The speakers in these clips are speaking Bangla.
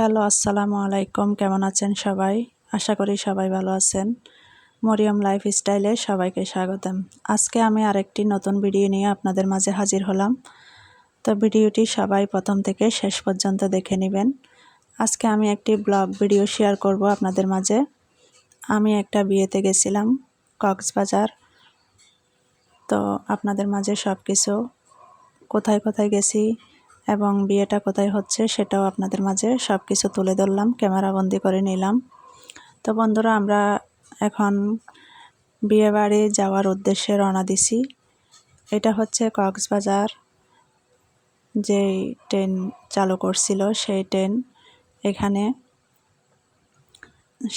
হ্যালো, আসসালামু আলাইকুম। কেমন আছেন সবাই? আশা করি সবাই ভালো আছেন। মরিয়ম লাইফ স্টাইলে সবাইকে স্বাগতম। আজকে আমি আরেকটি নতুন ভিডিও নিয়ে আপনাদের মাঝে হাজির হলাম। তো ভিডিওটি সবাই প্রথম থেকে শেষ পর্যন্ত দেখে নেবেন। আজকে আমি একটি ব্লগ ভিডিও শেয়ার করব আপনাদের মাঝে। আমি একটা বিয়েতে গেছিলাম, কক্সবাজার। তো আপনাদের মাঝে সব কিছু কোথায় কোথায় গেছি এবং বিয়েটা কোথায় হচ্ছে সেটাও আপনাদের মাঝে সব কিছু তুলে ধরলাম, ক্যামেরা বন্দি করে নিলাম। তো বন্ধুরা, আমরা এখন বিয়ে বাড়ি যাওয়ার উদ্দেশ্যে রওনা দিছি। এটা হচ্ছে কক্সবাজার, যেই ট্রেন চালু করছিল সেই ট্রেন। এখানে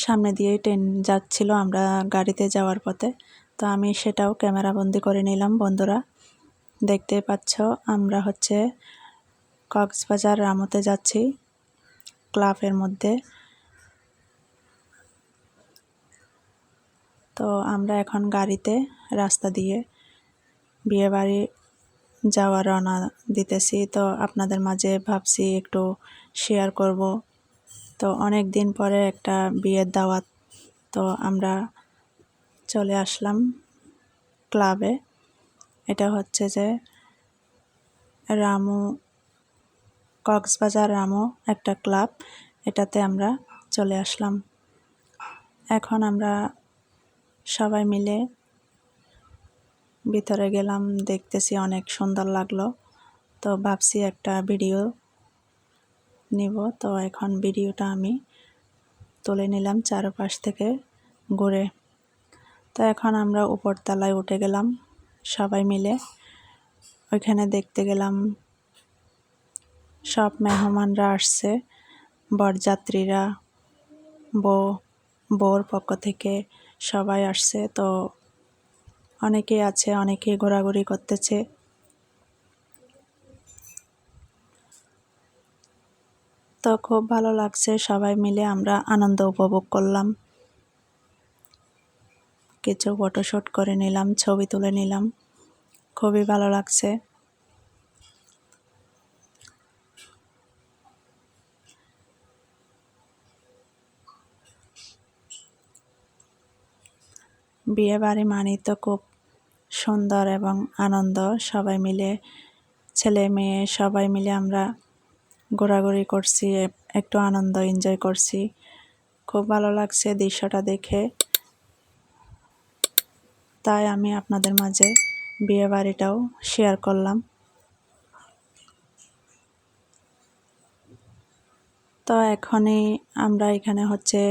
সামনে দিয়েই ট্রেন যাচ্ছিল আমরা গাড়িতে যাওয়ার পথে। তো আমি সেটাও ক্যামেরা বন্দি করে নিলাম, বন্ধুরা। দেখতে পাচ্ছ, আমরা হচ্ছে কক্সবাজার রামতে যাচ্ছি, ক্লাবের মধ্যে। তো আমরা এখন গাড়িতে রাস্তা দিয়ে বিয়ে বাড়ি যাওয়া রওনা দিতেছি। তো আপনাদের মাঝে ভাবছি একটু শেয়ার করব। তো অনেক দিন পরে একটা বিয়ের দাওয়াত। তো আমরা চলে আসলাম ক্লাবে। এটা হচ্ছে যে রামু কক্সবাজার রামো একটা ক্লাব, এটাতে আমরা চলে আসলাম। এখন আমরা সবাই মিলে ভিতরে গেলাম, দেখতেছি অনেক সুন্দর লাগল। তো ভাবছি একটা ভিডিও নিব। তো এখন ভিডিওটা আমি তুলে নিলাম চারপাশ থেকে ঘুরে। তো এখন আমরা উপরতলায় উঠে গেলাম সবাই মিলে। ওইখানে দেখতে গেলাম সব মেহমানরা আসছে। বরযাত্রীরা বউ বউর পক্ষ থেকে সবাই আসছে। তো অনেকেই আছে, অনেকেই ঘোরাঘুরি করতেছে। তো খুব ভালো লাগছে সবাই মিলে, আমরা আনন্দ উপভোগ করলাম। কিছু ফটোশ্যুট করে নিলাম, ছবি তুলে নিলাম। খুবই ভালো লাগছে। বিয়ে বাড়ি মানেই তো খুব সুন্দর এবং আনন্দ। সবাই মিলে, ছেলে মেয়ে সবাই মিলে আমরা ঘোরাঘুরি করছি, একটু আনন্দ এনজয় করছি। খুব ভালো লাগছে দৃশ্যটা দেখে। তাই আমি আপনাদের মাঝে বিয়ে বাড়িটাও শেয়ার করলাম। তো এখনই আমরা এখানে হচ্ছে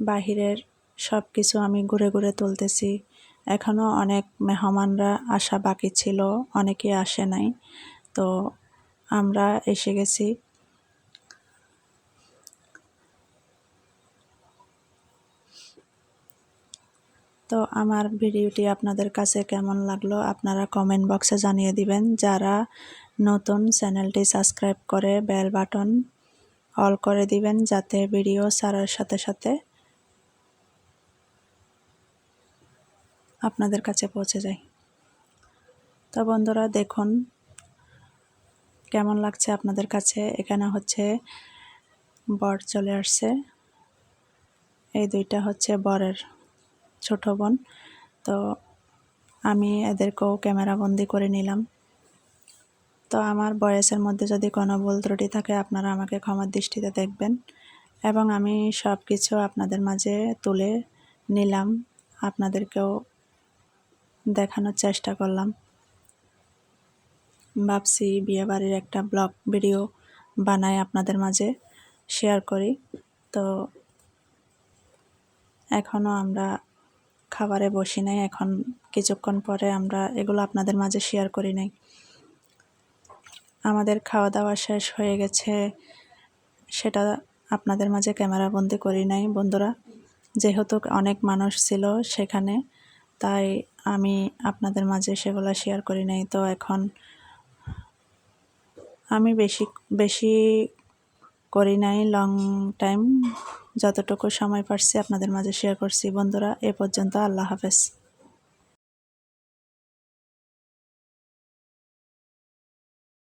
বাহিরের সব কিছু আমি ঘুরে ঘুরে তুলতেছি। এখনও অনেক মেহমানরা আসা বাকি ছিল, অনেকে আসে নাই। তো আমরা এসে গেছি। তো আমার ভিডিওটি আপনাদের কাছে কেমন লাগল আপনারা কমেন্ট বক্সে জানিয়ে দিবেন। যারা নতুন চ্যানেলটি সাবস্ক্রাইব করে বেল বাটন অল করে দিবেন, যাতে ভিডিও ছাড়ার সাথে সাথে আপনাদের কাছে পৌঁছে যায়। তো বন্ধুরা, দেখুন কেমন লাগছে আপনাদের কাছে। এখানে হচ্ছে বর চলে আসছে। এই দুইটা হচ্ছে বরের ছোট বোন। তো আমি এদেরকেও ক্যামেরা বন্দি করে নিলাম। তো আমার বয়সের মধ্যে যদি কোনো ভুল ত্রুটি থাকে, আপনারা আমাকে ক্ষমার দৃষ্টিতে দেখবেন এবং আমি সব কিছু আপনাদের মাঝে তুলে নিলাম। আপনাদেরকেও দেখানোর চেষ্টা করলাম। ভাবছি বিয়েবাড়ির একটা ব্লগ, ভিডিও বানাই আপনাদের মাঝে শেয়ার করি। তো এখনও আমরা খাবারে বসি নাই, এখন কিছুক্ষণ পরে আমরা এগুলো আপনাদের মাঝে শেয়ার করি নাই। আমাদের খাওয়া দাওয়া শেষ হয়ে গেছে, সেটা আপনাদের মাঝে ক্যামেরা বন্দি করি নাই বন্ধুরা। যেহেতু অনেক মানুষ ছিল সেখানে, তাই আমি আপনাদের মাঝে সেগুলো শেয়ার করি নাই, তো এখন আমি বেশি বেশি করি নাই লং টাইম যতটুকু সময় পারছি আপনাদের মাঝে শেয়ার করছি। বন্ধুরা, এ পর্যন্ত আল্লাহ হাফেজ।